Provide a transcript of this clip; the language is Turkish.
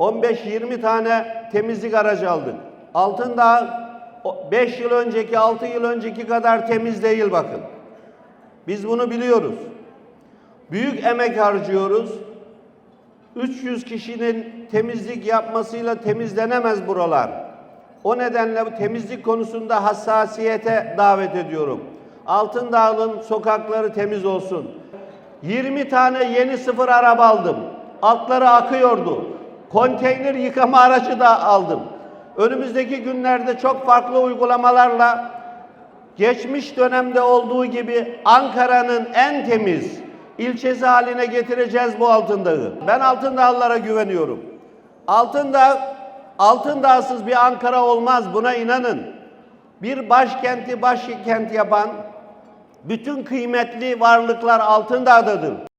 15-20 tane temizlik aracı aldık. Altındağ 5 yıl önceki, 6 yıl önceki kadar temiz değil bakın. Biz bunu biliyoruz. Büyük emek harcıyoruz. 300 kişinin temizlik yapmasıyla temizlenemez buralar. O nedenle bu temizlik konusunda hassasiyete davet ediyorum. Altındağ'ın sokakları temiz olsun. 20 tane yeni sıfır araba aldım. Altları akıyordu. Konteyner yıkama aracı da aldım. Önümüzdeki günlerde çok farklı uygulamalarla geçmiş dönemde olduğu gibi Ankara'nın en temiz ilçesi haline getireceğiz bu Altındağı. Ben Altındağlılara güveniyorum. Altındağ, Altındağsız bir Ankara olmaz buna inanın. Bir başkenti başkent yapan bütün kıymetli varlıklar Altındağ'dadır.